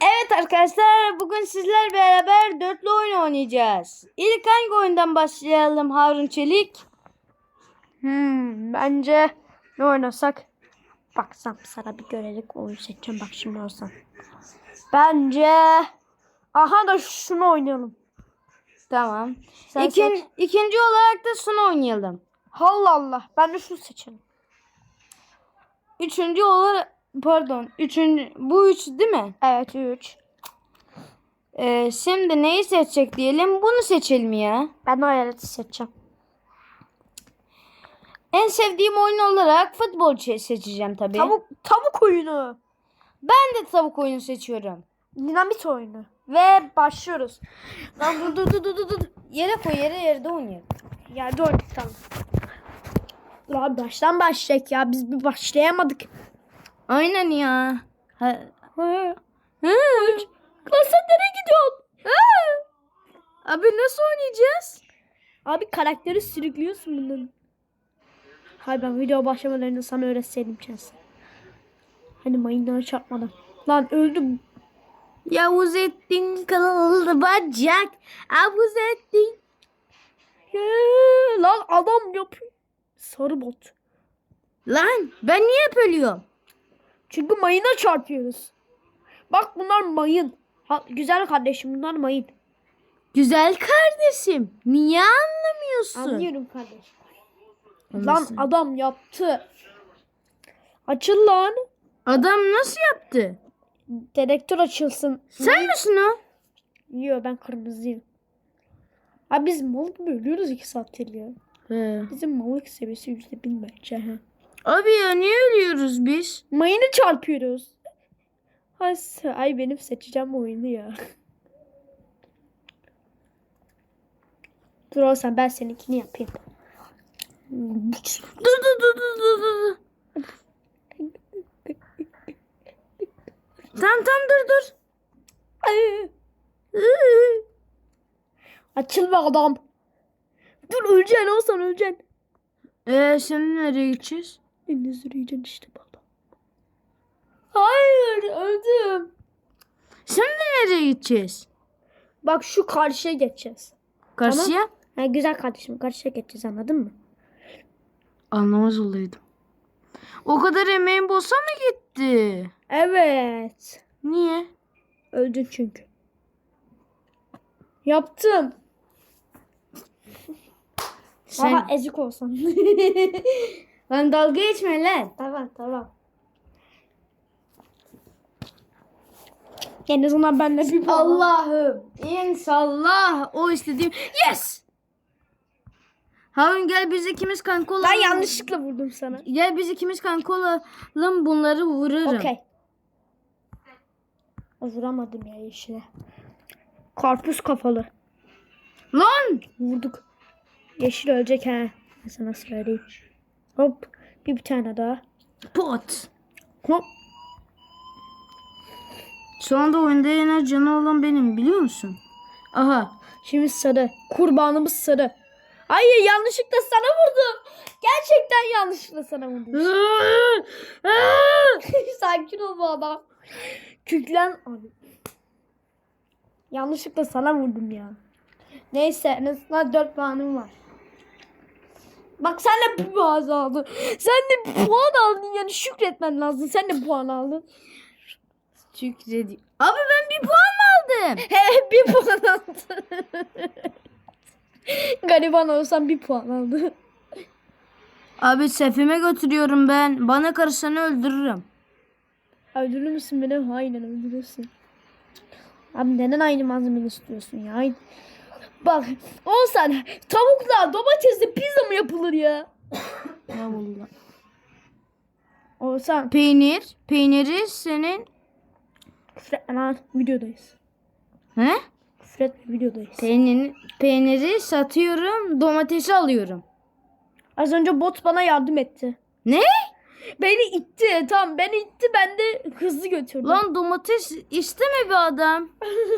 Evet arkadaşlar bugün sizler beraber dörtlü oyun oynayacağız. İlk hangi oyundan başlayalım Harun Çelik? Hmm, bence ne oynasak? Baksam sana bir görelik oyun seçeceğim bak şimdi olsam. Bence aha da şunu oynayalım. Tamam. Sen İkin, seç. ikinci olarak da şunu oynayalım. Allah Allah ben de şunu seçelim. Üçüncü olarak pardon üçüncü bu üç değil mi? Evet 3. Ee, şimdi neyi seçecek diyelim bunu seçelim ya. Ben o hayaleti seçeceğim. En sevdiğim oyun olarak futbol çe- seçeceğim tabii. Tavuk tavuk oyunu. Ben de tavuk oyunu seçiyorum. Dinamit oyunu. Ve başlıyoruz. Lan dur dur dur dur dur, dur. Yere koy yere yerde oynayalım. Yerde oynadık tamam. Ulan baştan başlayacak ya biz bir başlayamadık. Aynen ya. Ha. Hı. Lan sen nereye gidiyorsun? Abi nasıl oynayacağız? Abi karakteri sürüklüyorsun bunların. Hay ben video başlamadan önce sana öğretseydim Chelsea. Hani mayınlara çarpmadan. Lan öldüm. Yavuz ettin kıllı bacak. Avuz ettin. Lan adam yapıyor. Sarı bot. Lan ben niye hep ölüyorum? Çünkü mayına çarpıyoruz. Bak bunlar mayın. Ha, güzel kardeşim bunlar mayın. Güzel kardeşim. Niye anlamıyorsun? Anlıyorum kardeşim. Lan Anlasın. adam yaptı. Açıl lan. Adam nasıl yaptı? Dedektör açılsın. Sen misin o? Yo ben kırmızıyım. Abi biz mal gibi ölüyoruz iki saattir ya. He. Bizim mallık seviyesi yüzde bin bence. ha. Abi ya niye ölüyoruz biz? Mayını çarpıyoruz. Se- ay benim seçeceğim oyunu ya. Dur olsan ben seninkini yapayım. Dur dur dur dur dur dur. Tamam tamam dur dur. Ay. Açıl be adam. Dur öleceksin olsan öleceksin. Ee, şimdi nereye gideceğiz? Elini sürüyeceksin işte bu adam. Hayır öldüm. Şimdi nereye gideceğiz? Bak şu karşıya geçeceğiz. Karşıya? Ha, güzel kardeşim karşıya geçeceğiz anladın mı? Anlamaz olaydım. O kadar emeğin boşa mı gitti? Evet. Niye? Öldün çünkü. Yaptım. Sen... Aha ezik olsan. Lan dalga geçme lan. tamam tamam. En azından benle bir puan. Allah'ım. İnşallah o istediğim. Yes! Harun gel biz ikimiz kanka olalım. Ben yanlışlıkla vurdum sana. Gel biz ikimiz kanka olalım bunları vururum. Okey. Vuramadım ya yeşile. Karpuz kafalı. Lan! Vurduk. Yeşil ölecek ha. Ben sana söyleyeyim. Hop. Bir, bir tane daha. Pot. Hop. Şu anda oyunda en az canı olan benim biliyor musun? Aha. Şimdi sarı. Kurbanımız sarı. Ay yanlışlıkla sana vurdum. Gerçekten yanlışlıkla sana vurdum. Sakin ol bu adam. Küklen abi. Yanlışlıkla sana vurdum ya. Neyse en azından 4 puanım var. Bak sen de puan aldın. Sen de puan aldın yani şükretmen lazım. Sen de puan aldın. Şükredi. Abi ben bir puan mı aldım? He bir puan aldın. Gariban olsan bir puan aldı. Abi sefime götürüyorum ben. Bana karışanı öldürürüm. Öldürür müsün beni? Aynen öldürürsün. Abi neden aynı malzemeyi istiyorsun ya? Bak olsan tavukla domatesle pizza mı yapılır ya? Ya vallahi. Olsan Peynir. Peyniri senin. küfretme lan videodayız. He? Küfretme videodayız. Peyniri, peyniri satıyorum. Domatesi alıyorum. Az önce bot bana yardım etti. Ne? Beni itti. Tamam beni itti ben de hızlı götürdüm. Lan domates isteme bir adam.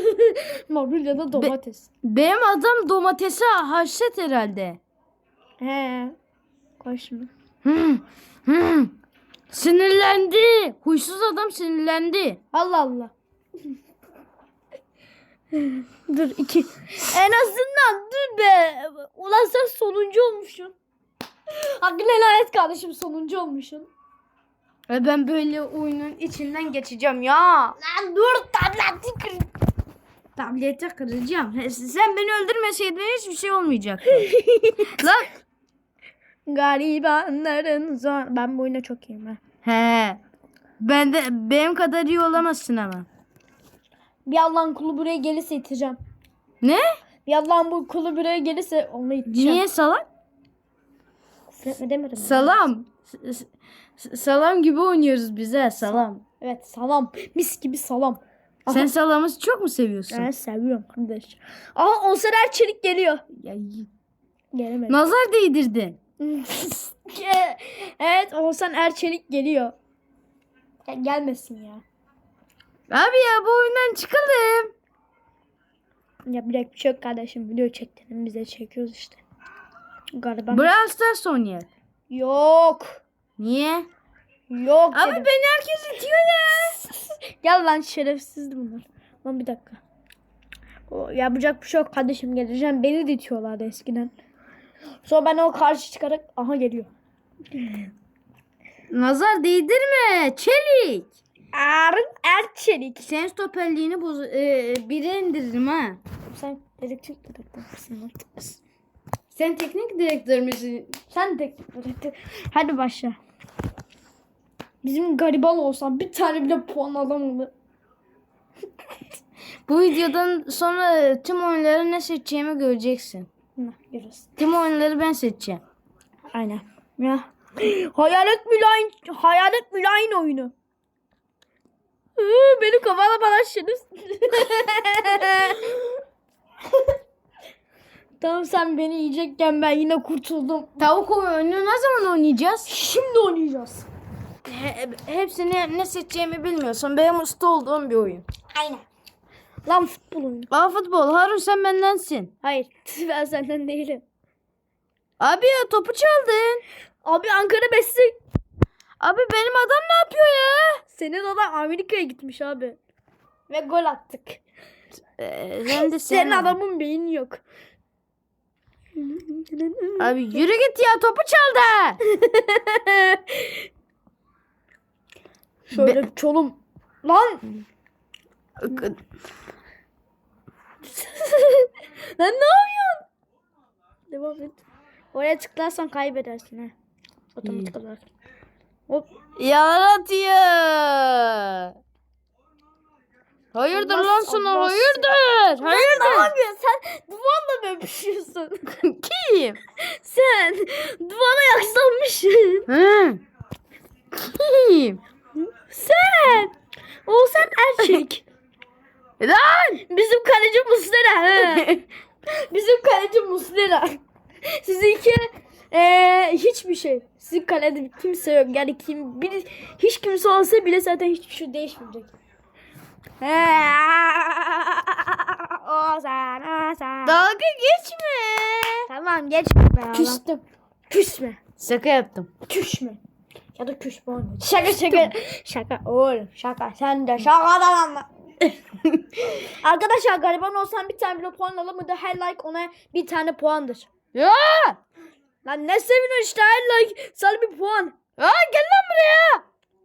Marul ya da domates. Benim adam domatesi haşet herhalde. He. Hı. Sinirlendi. Huysuz adam sinirlendi. Allah Allah. Dur iki. En azından dur be. Ulan sen sonuncu olmuşsun. Hakkını helal et kardeşim sonuncu olmuşsun. Ve ben böyle oyunun içinden geçeceğim ya. Lan dur tableti kır. Tableti kıracağım. Sen beni öldürmeseydin hiçbir şey olmayacak. Lan. Garibanların zor. Ben bu oyuna çok iyiyim ha. He. Ben de benim kadar iyi olamazsın ama. Bir Allah'ın kulu buraya gelirse iteceğim. Ne? Bir Allah'ın bu kulu buraya gelirse onu iteceğim. Niye salam? Küfretme demedim. Salam. Salam gibi oynuyoruz bize salam. Evet salam. Mis gibi salam. Aha. Sen salamı çok mu seviyorsun? Ben seviyorum kardeş. Aha Onserer Çelik geliyor. Ya, Gelemedi. nazar değdirdin. evet Oğuzhan Erçelik geliyor. Ya gelmesin ya. Abi ya bu oyundan çıkalım. Yapacak bir şey yok kardeşim. Video çektiğini biz de çekiyoruz işte. Gariban. Brawl Stars oynayalım. yok. Niye? Yok Abi dedim. beni herkes itiyor ya. Gel lan şerefsizdi bunlar. Lan bir dakika. O, yapacak bir şey yok kardeşim geleceğim. Beni de itiyorlardı eskiden. Sonra ben o karşı çıkarak aha geliyor. Nazar değdirme. Çelik. Arın Erçelik. Sen stoperliğini boz e, bire indiririm ha. Sen elektrik direktör misin artık? Sen teknik direktör müsün? Sen de direktör. Hadi başla. Bizim gariban olsan bir tane bile puan alamadı. Bu videodan sonra tüm oyunları ne seçeceğimi göreceksin. Ne görürüz. Tüm oyunları ben seçeceğim. Aynen. Ya. Hayalet Mülayim, Hayalet Mülayim oyunu. Benim kafana başladınız. tamam sen beni yiyecekken ben yine kurtuldum. Tavuk oyunu ne zaman oynayacağız? Şimdi oynayacağız. He- hepsini ne seçeceğimi bilmiyorsun. Benim usta olduğum bir oyun. Aynen. Lan futbol oyunu. Aa futbol. Harun sen bendensin. Hayır ben senden değilim. Abi ya topu çaldın. Abi Ankara Besi. Abi benim adam ne yapıyor ya? Senin adam Amerika'ya gitmiş abi. Ve gol attık. Ee, hem de Senin sen. adamın beyni yok. Abi yürü git ya topu çaldı. Şöyle çolum. Lan Lan ne yapıyorsun? Devam et. Oraya tıklarsan kaybedersin ha. Otomatik olarak. Hop. Yalan atıyor. Hayırdır Allah- lan sana Allah hayırdır. Ne Hayırdır. yapıyorsun? Sen duvarla mı öpüşüyorsun? Kim? Sen duvara yaslanmışsın. Hı. Kim? Sen. Oğuzhan Erçek. Lan. Bizim kaleci Muslera. he. Bizim kaleci Muslera. Sizinki eee hiçbir şey. Sizin kalede kimse yok. Yani kim bir, hiç kimse olsa bile zaten hiçbir şey değişmeyecek. Ozan, Ozan. Dalga geçme. Tamam geçme. Küstüm. Küsme. Şaka yaptım. Küsme. Ya da küsme. Şaka şaka. şaka oğlum şaka. Sen de şakadan anla. Arkadaşlar gariban olsan bir tane bile puan alamadı. Her like ona bir tane puandır. Ya. Lan ne seviniyorsun işte her like sana bir puan. Ya gel lan buraya.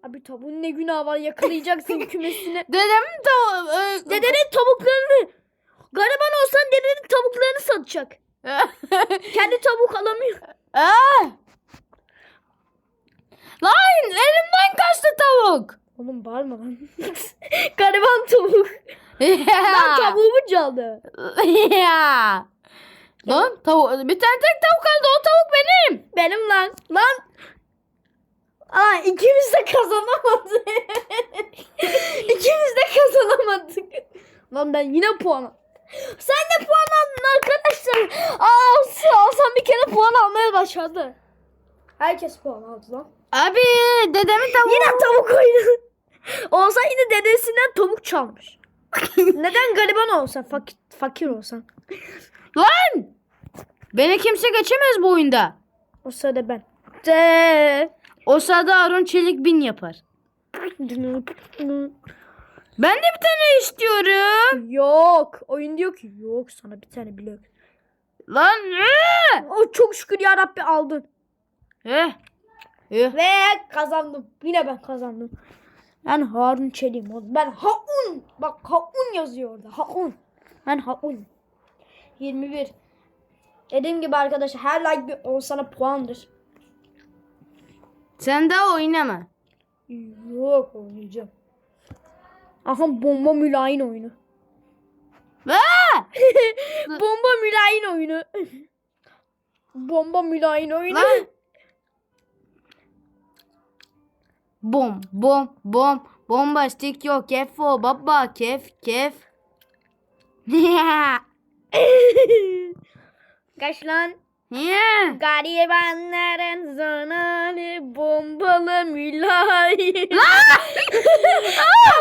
Abi tavuğun ne günahı var yakalayacaksın kümesini. Dedemin tavuğu. e, Dedenin tavuklarını. Gariban olsan dedenin tavuklarını satacak. Kendi tavuk alamıyor. Aa! Lan elimden kaçtı tavuk. Oğlum bağırma lan. gariban tavuk. Lan tavuğumu çaldı. ya. Lan tavuk bir tane tek tavuk kaldı o tavuk benim. Benim lan. Lan. Aa ikimiz de kazanamadık. ikimiz de kazanamadık. Lan ben yine puan Sen de puan aldın arkadaşlar. Aa Hasan bir kere puan almaya başladı. Herkes puan aldı lan. Abi dedemin tavuğu. Yine tavuk oyunu. Olsa yine dedesinden tavuk çalmış. Neden gariban olsa fakir, fakir olsan. Lan. Beni kimse geçemez bu oyunda. O sırada ben. De. O sırada Arun Çelik bin yapar. Ben de bir tane istiyorum. Yok. Oyun diyor ki yok sana bir tane bile yok. Lan ne? O çok şükür ya Rabbi aldın. Eh. Eh. Ve kazandım. Yine ben kazandım. Ben Harun Çelik'im oğlum. Ben Haun. Bak Haun yazıyor orada. Haun. Ben Haun. 21. Dediğim gibi arkadaşlar her like bir o sana puandır. Sen daha oynama. Yok oynayacağım. Aha bomba mülayim oyunu. Bomba mülayim oyunu. bomba mülayim oyunu. Lan. Bom bom bom bombastik yok kefo baba kef kef. Kaç lan? Garibanların zananı bombalı mülayim.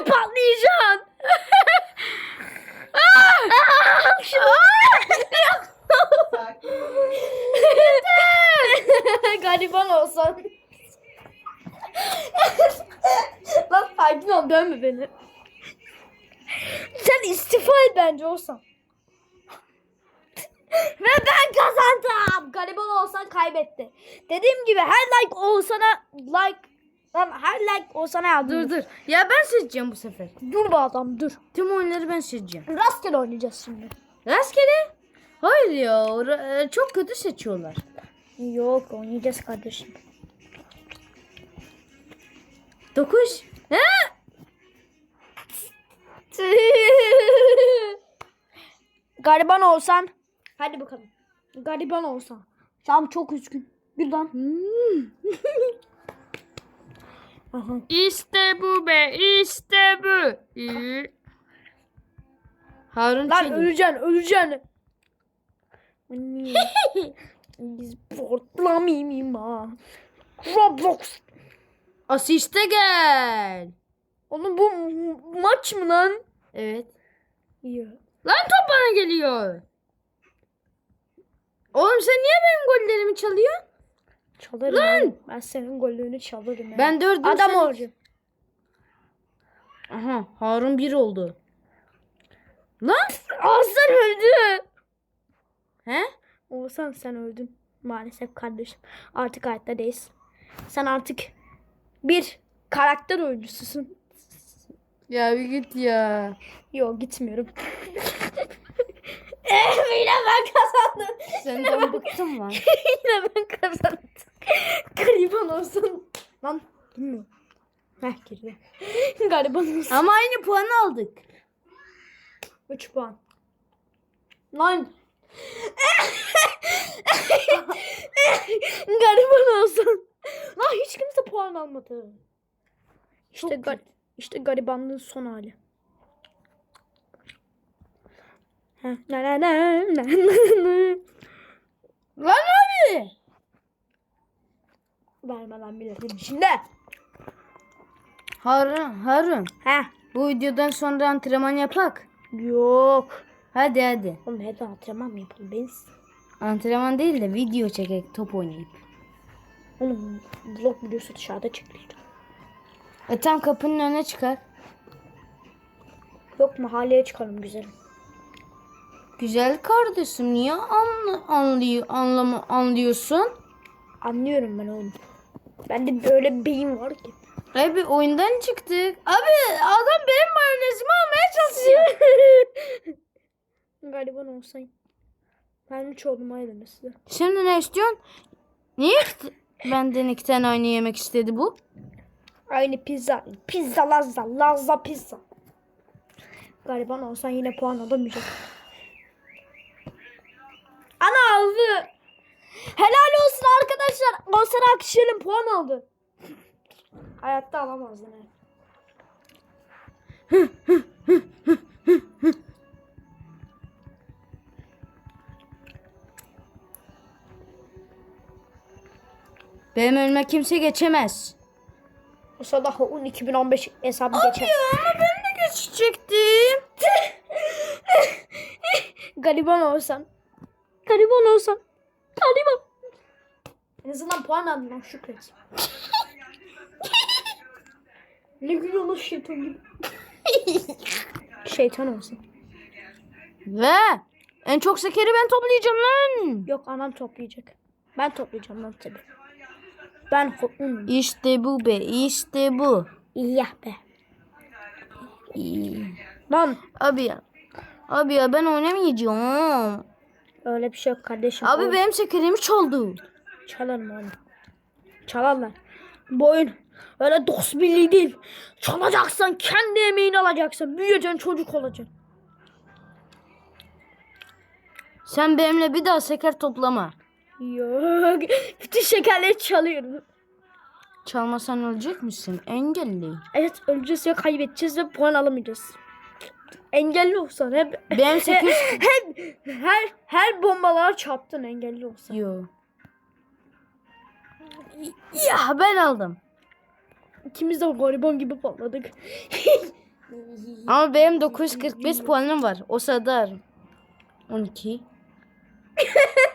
Patlayacaksın. Gariban olsan. Lan sakin ol dönme beni. Sen istifa et bence olsan. Ve ben kazandım. Gariban olsan kaybetti. Dediğim gibi her like olsana like Lan her like olsana yardım. Dur dur. Ya ben seçeceğim bu sefer. Dur be adam dur. Tüm oyunları ben seçeceğim. Rastgele oynayacağız şimdi. Rastgele. Hayır ya. e, Çok kötü seçiyorlar. Yok oynayacağız kardeşim. Dokuz. Ha? Gariban olsan. Hadi bakalım. Gariban olsan. Şam çok üzgün. Gül lan. Aha. İşte bu be. işte bu. Harun Lan Çelik. öleceksin öleceksin. Niye? Biz portlamayayım ha. Roblox. Asiste gel. Onun bu maç mı lan? Evet. İyi. Lan top bana geliyor. Oğlum sen niye benim gollerimi çalıyorsun? Çalarım lan. Ben senin gollerini çalarım. ya. Ben dördüm. adam sen- olacağım. Aha Harun bir oldu. Lan. Oğuzhan öldü. He? Oğuzhan sen öldün. Maalesef kardeşim. Artık hayatta değilsin. Sen artık bir karakter oyuncususun. Ya bir git ya. Yok gitmiyorum. Eh, Yine ben kazandım. Senden bıktım lan. Yine ben kazandım. Gariban olsun. Lan bilmiyorum. Heh girdi. Gariban olsun. Ama aynı puanı aldık. 3 puan. Lan. Gariban olsun. Puan almadı. İşte gar işte garibanlığın son hali. Heh, na na na na na na. Lan abi. Verme lan milletin içinde. Harun, Harun. Heh. Bu videodan sonra antrenman yapak. Yok. Hadi hadi. Oğlum hep antrenman mı yapalım? Ben Antrenman değil de video çekek top oynayıp. Oğlum vlog videosu dışarıda çekilir. E tam kapının önüne çıkar. Yok mahalleye çıkalım güzelim. Güzel kardeşim niye anla, anlıyor, anlama, anlıyorsun? Anlıyorum ben oğlum. Bende böyle bir beyin var ki. Abi oyundan çıktık. Abi adam benim mayonezimi almaya çalışıyor. Gariban olsayım. Ben üç oldum ayrılır size. Şimdi ne istiyorsun? Niye benden iki tane aynı yemek istedi bu? Aynı pizza. Pizza lazza. Lazza pizza. Gariban olsan yine puan alamayacak. Ana aldı. Helal olsun arkadaşlar. Olsan Akşener'in puan aldı. Hayatta alamazdın. he. Benim önüme kimse geçemez. Sırada Haun 2015 hesabı geçer. ama ben de geçecektim. Gariban olsan. Gariban olsan. Gariban. En azından puan aldın lan şükret. ne gülüyor lan şeytan gibi. Şeytan olsun. Ve en çok sekeri ben toplayacağım lan. Yok anam toplayacak. Ben toplayacağım lan tabii. Ben ho- İşte bu be işte bu. Ya be. İyi. Lan Abi ya. Abi ya ben oynamayacağım. öyle bir şey yok kardeşim. Abi Oyun- benim sekerimi çaldı. Çalarım onu. Çalarlar. Bu oyun öyle dost birliği değil. Çalacaksan kendi emeğini alacaksın. Büyüyeceksin çocuk olacaksın. Sen benimle bir daha seker toplama. Yok. Bütün şekerleri çalıyorum. Çalmasan ölecek misin? Engelli. Evet öleceğiz ya kaybedeceğiz ve puan alamayacağız. Engelli olsan hep Benim sekiz... hep her her bombalara çarptın engelli olsan. Yo. Ya ben aldım. İkimiz de gariban gibi patladık. Ama benim 945 puanım var. O sadar. 12.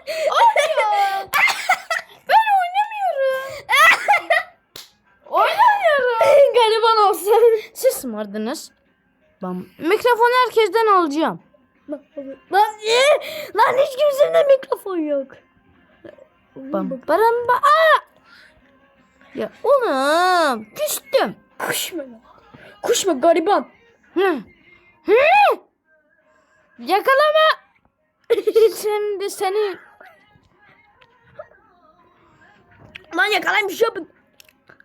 ben oynamıyorum. oynamıyorum. gariban olsan. Siz mi vardınız? Ben mikrofonu herkesten alacağım. lan e, lan hiç kimsenin mikrofon yok. Bam baram ba. Aa! Ya oğlum küstüm. Kuşma lan. Kuşma gariban. Hı. Hı. Yakalama. Şimdi seni Lan yakalayın bir şey yapın.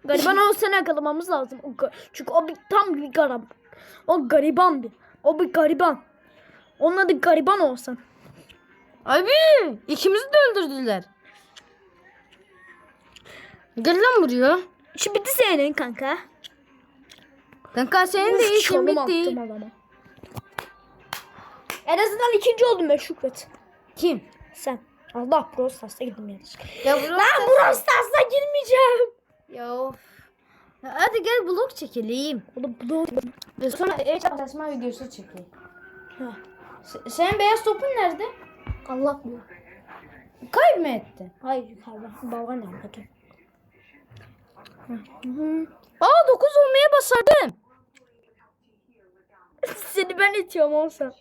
Gariban olsa yakalamamız lazım. O Çünkü o bir tam bir garip. O gariban bir. O bir gariban. Onun adı gariban olsan. Abi ikimizi de öldürdüler. Gel lan buraya. Şu bitti senin kanka. Kanka senin de işin bitti. En azından ikinci oldum ben Şükret. Kim? Sen. Allah Brawl Stars'a girdim yanlışlıkla. Ya Lan Brawl Stars'a girmeyeceğim. Ya of. Hadi gel blok çekelim. Oğlum Brawl Ve sonra el çalışma videosu çekelim. Ha. Se- Senin beyaz topun nerede? Allah bu. Kayıp mı etti? Hayır yukarıda. Baba nerede? Aa 9 olmaya basardım. Seni ben itiyorum olsa.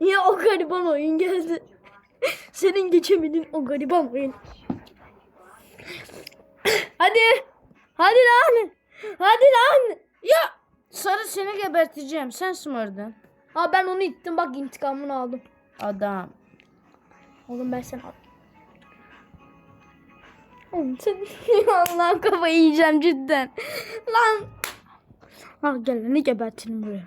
Ya o gariban oyun geldi. Senin geçemedin o gariban oyun. Hadi. Hadi lan. Hadi lan. Ya sarı seni geberteceğim. Sen smırdın. Ha ben onu ittim bak intikamını aldım. Adam. Oğlum ben sen. Oğlum sen... Allah kafayı yiyeceğim cidden. Lan. Al gel beni gebertirim buraya.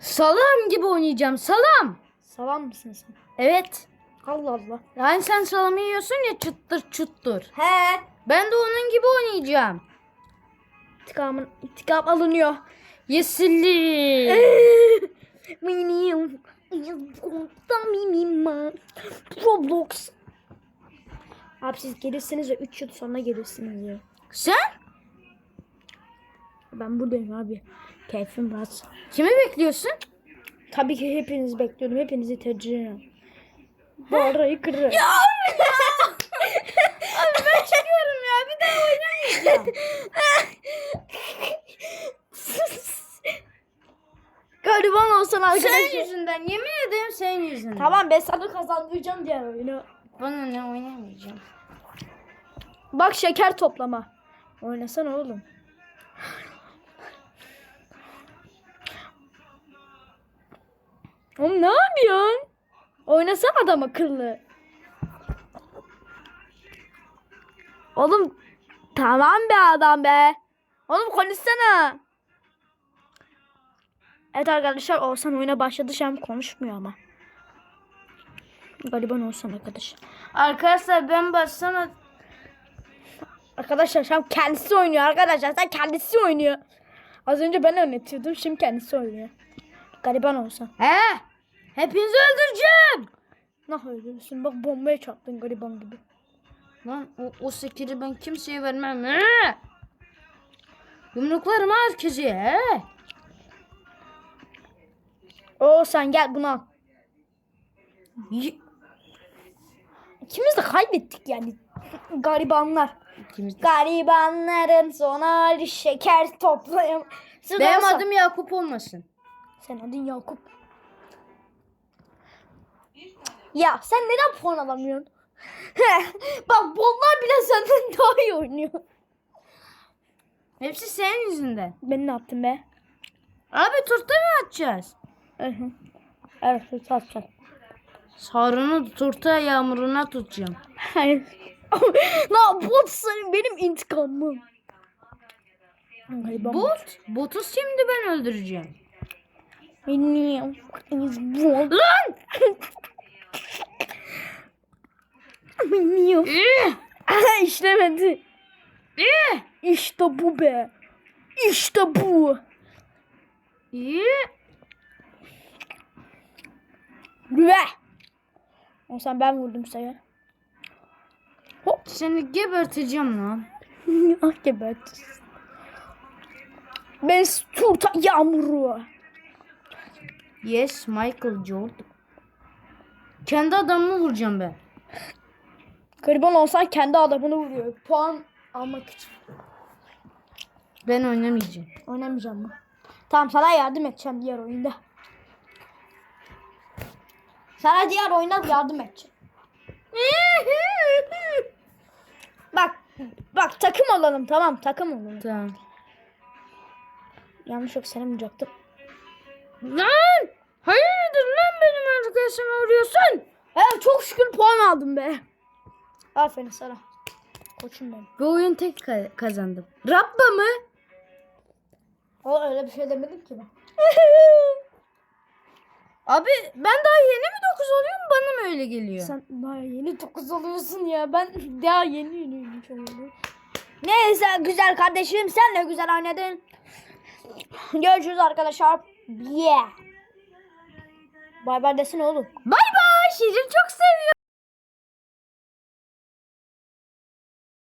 Salam gibi oynayacağım. Salam. Salam mısın sen? Evet. Allah Allah. Yani sen salamı yiyorsun ya çıttır çıttır. He. Ben de onun gibi oynayacağım. İntikamın, intikam alınıyor. Yesilli. Benim Roblox. Abi siz gelirsiniz ve 3 yıl sonra gelirsiniz ya. Sen? Ben buradayım abi. Keyfim rahat. Kimi bekliyorsun? Tabii ki hepinizi bekliyorum. Hepinizi tercih ederim. Bu arayı kırarım. Abi ben çıkıyorum ya. Bir daha oynamayacağım. Gariban olsan Senin arkadaşım. yüzünden. Yemin ederim senin yüzünden. Tamam ben sana kazandıracağım diğer oyunu. Bana ne oynamayacağım. Bak şeker toplama. Oynasana oğlum. Oğlum ne yapıyorsun? Oynasana adam akıllı. Oğlum tamam be adam be. Oğlum konuşsana. Evet arkadaşlar Oğuzhan oyuna başladı şu an konuşmuyor ama. Gariban Oğuzhan arkadaş. Arkadaşlar ben başsana. Arkadaşlar şu an kendisi oynuyor arkadaşlar. Sen kendisi oynuyor. Az önce ben oynatıyordum. Şimdi kendisi oynuyor. Gariban olsa. He. Hepinizi öldüreceğim. Nah öldürürsün. Bak bombaya çarptın gariban gibi. Lan o, o sekiri ben kimseye vermem. He. Yumruklarım herkese. He. Oo sen gel bunu al. Y- İkimiz de kaybettik yani. Garibanlar. İkimiz de. Garibanların son hali şeker toplayam. Siz Benim olsa- adım Yakup olmasın. Sen adın Yakup. Ya sen neden puan alamıyorsun? Bak bollar bile senden daha iyi oynuyor. Hepsi senin yüzünden. Ben ne yaptım be? Abi turta mı atacağız? Evet, süt atacağım. Sarını turta yağmuruna tutacağım. Hayır. ne yapıyorsun sen? Benim intikamım. Bot. Botu şimdi ben öldüreceğim. Benim. Bot. Lan! Üh! Aha işlemedi. İşte bu be. İşte bu. Ve. O sen ben vurdum sayar. Seni geberteceğim lan. ah gebert. Ben turta yağmuru. Yes Michael Jordan. Kendi adamımı vuracağım ben. Gariban olsan kendi adamını vuruyor. Puan almak için. Ben oynamayacağım. Oynamayacağım mı? Tamam sana yardım edeceğim diğer oyunda. Sana diğer oyunda yardım edeceğim. bak bak takım olalım tamam takım olalım. Tamam. Yanlış yok seni vuracaktım. Lan! Hayırdır lan benim arkadaşıma vuruyorsun? Evet çok şükür puan aldım be. Aferin sana. Koçum benim. Bu oyun tek ka- kazandım. Rabba mı? O öyle bir şey demedim ki ben. Abi ben daha yeni mi 9 oluyorum bana mı öyle geliyor? Sen daha yeni 9 oluyorsun ya. Ben daha yeni yeni yeni oluyorum. Neyse güzel kardeşim sen de güzel oynadın. Görüşürüz arkadaşlar. Yeah. Bay bay desene oğlum. Bay bay. Sizi çok seviyorum.